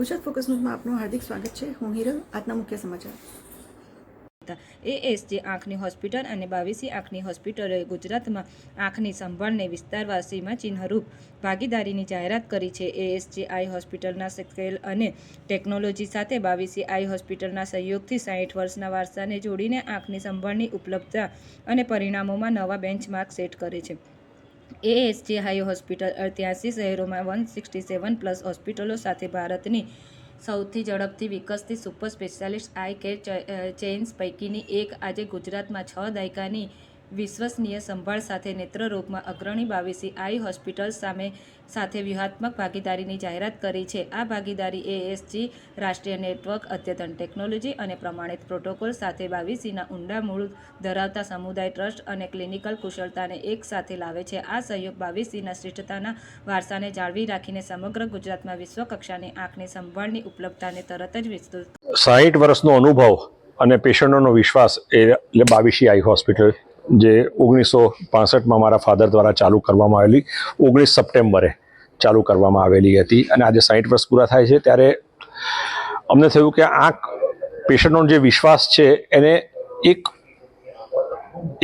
Gujarat focus ન્યૂઝમાં આપનું હાર્દિક સ્વાગત છે. હું હિરલ, આજના મુખ્ય સમાચાર. એએસજે આંખની હોસ્પિટલ અને બાવીસી આંખની હોસ્પિટલોએ ગુજરાતમાં આંખની સંભાળને વિસ્તારવા સીમાચિહ્નરૂપ ભાગીદારીની જાહેરાત કરી છે. એએસજે આઈ હોસ્પિટલના સ્કેલ અને ટેકનોલોજી સાથે બાવીસી આઈ હોસ્પિટલના સહયોગથી સાહીઠ વર્ષના વારસાને જોડીને આંખની સંભાળની ઉપલબ્ધતા અને પરિણામોમાં નવા બેન્ચમાર્ક સેટ કરે છે. એએસજે હાઈ હોસ્પિટલ અત્યાસી શહેરોમાં વન સિક્સટી સેવન પ્લસ હોસ્પિટલો સાથે ભારતની સૌથી ઝડપથી વિકસતી super specialist eye care chains પૈકીની એક. આજે ગુજરાતમાં છ દાયકાની વિશ્વસનીય સંભાળ સાથે નેત્રરોગમાં અગ્રણી બાવીસી આઈ હોસ્પિટલ સામે સાથે વ્યૂહાત્મક ભાગીદારીની જાહેરાત કરી છે. આ ભાગીદારી એએસજી રાષ્ટ્રીય નેટવર્ક, અદ્યતન ટેકનોલોજી અને પ્રમાણિત પ્રોટોકોલ સાથે બાવીસીના ઊંડા મૂળ ધરાવતા સમુદાય ટ્રસ્ટ અને ક્લિનિકલ કુશળતાને એક સાથે લાવે છે. આ સહયોગ બાવીસીના શ્રેષ્ઠતાના વારસાને જાળવી રાખીને સમગ્ર ગુજરાતમાં વિશ્વ કક્ષાની આંખની સંભાળની ઉપલબ્ધતાને તરત જ વિસ્તૃત સાહીઠ વર્ષનો અનુભવ અને પેશન્ટોનો વિશ્વાસ એ બાવીસી આઈ હોસ્પિટલ જે ઓગણીસો પાસઠમાં મારા ફાધર દ્વારા ચાલુ કરવામાં આવેલી, ઓગણીસ સપ્ટેમ્બરે ચાલુ કરવામાં આવેલી હતી. અને આજે સાહીઠ વર્ષ પૂરા થાય છે ત્યારે અમને થયું કે આંખ પેશન્ટનો જે વિશ્વાસ છે એને એક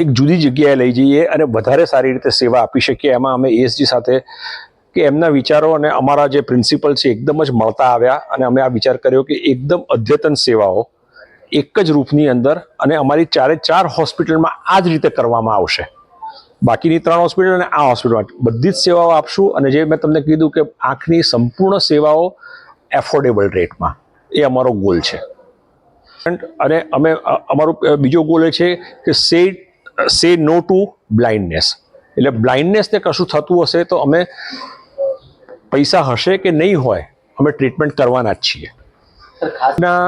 એક જુદી જગ્યાએ લઈ જઈએ અને વધારે સારી રીતે સેવા આપી શકીએ. એમાં અમે એએસજી સાથે કે એમના વિચારો અને અમારા જે પ્રિન્સિપલ છે, એકદમ જ મળતા આવ્યા અને અમે આ વિચાર કર્યો કે એકદમ અદ્યતન સેવાઓ એક જ રૂપની અંદર અને અમારી ચારે ચાર હોસ્પિટલમાં આ જ રીતે કરવામાં આવશે. બાકીની ત્રણ હોસ્પિટલ અને આ હોસ્પિટલમાં બધી જ સેવાઓ આપશું અને જે મેં તમને કીધું કે આંખની સંપૂર્ણ સેવાઓ એફોર્ડેબલ રેટમાં. એ અમારો ગોલ છે. અને અમે અમારો બીજો ગોલ એ છે કે સે સે નો ટુ બ્લાઇન્ડનેસ. એટલે બ્લાઇન્ડનેસને કશું થતું હશે તો અમે પૈસા હશે કે નહીં હોય અમે ટ્રીટમેન્ટ કરવાના જ છીએ. ના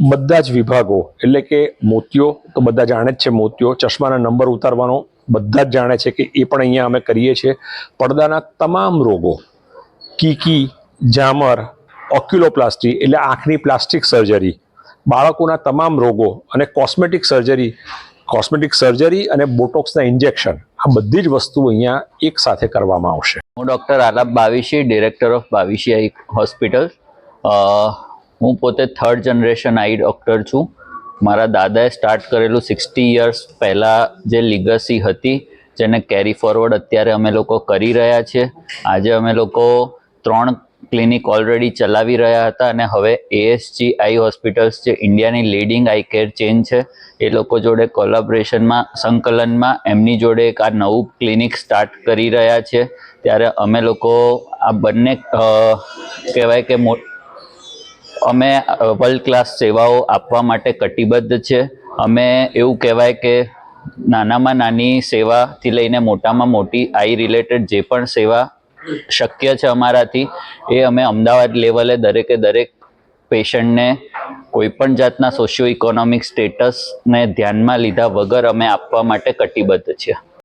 બધા જ વિભાગો, એટલે કે મોતિયો તો બધા જાણે જ છે મોતિયો ચશ્માના નંબર ઉતારવાનો બધા જ જાણે છે કે એ પણ અહીંયા અમે કરીએ છીએ. પડદાના તમામ રોગો, કીકી, જામર, ઓક્યુલોપ્લાસ્ટી, એટલે આંખની પ્લાસ્ટિક સર્જરી, બાળકોના તમામ રોગો અને કોસ્મેટિક સર્જરી કોસ્મેટિક સર્જરી અને બોટોક્સના ઇન્જેક્શન, આ બધી જ વસ્તુ અહીંયા એક સાથે કરવામાં આવશે. હું doctor Aalap Bavishi, director of Bavishi hospital. હું પોતે થર્ડ જનરેશન આઈ ડૉક્ટર છું. મારા દાદાએ સ્ટાર્ટ કરેલું સિક્સટી યર્સ પહેલાં જે લીગસી હતી, જેને કેરી ફોરવર્ડ અત્યારે અમે લોકો કરી રહ્યા છીએ આજે અમે લોકો ત્રણ ક્લિનિક ઓલરેડી ચલાવી રહ્યા હતા અને હવે એએસજી આઈ હોસ્પિટલ્સ જે ઇન્ડિયાની લીડિંગ આઈ કેર ચેન છે, એ લોકો જોડે કોલાબરેશનમાં સંકલનમાં એમની જોડે એક આ નવું ક્લિનિક સ્ટાર્ટ કરી રહ્યા છે. ત્યારે અમે લોકો આ બંને કહેવાય કે અમે વર્લ્ડ ક્લાસ સેવાઓ આપવા માટે કટિબદ્ધ છે. અમે એવું કહેવાય કે નાનામાં નાની સેવાથી લઈને મોટામાં મોટી આઈ રિલેટેડ જે પણ સેવા શક્ય છે અમારાથી, એ અમે અમદાવાદ લેવલે દરેકે દરેક પેશન્ટને કોઈ પણ જાતના સોશિયો ઇકોનોમિક સ્ટેટસને ધ્યાનમાં લીધા વગર અમે આપવા માટે કટિબદ્ધ છીએ.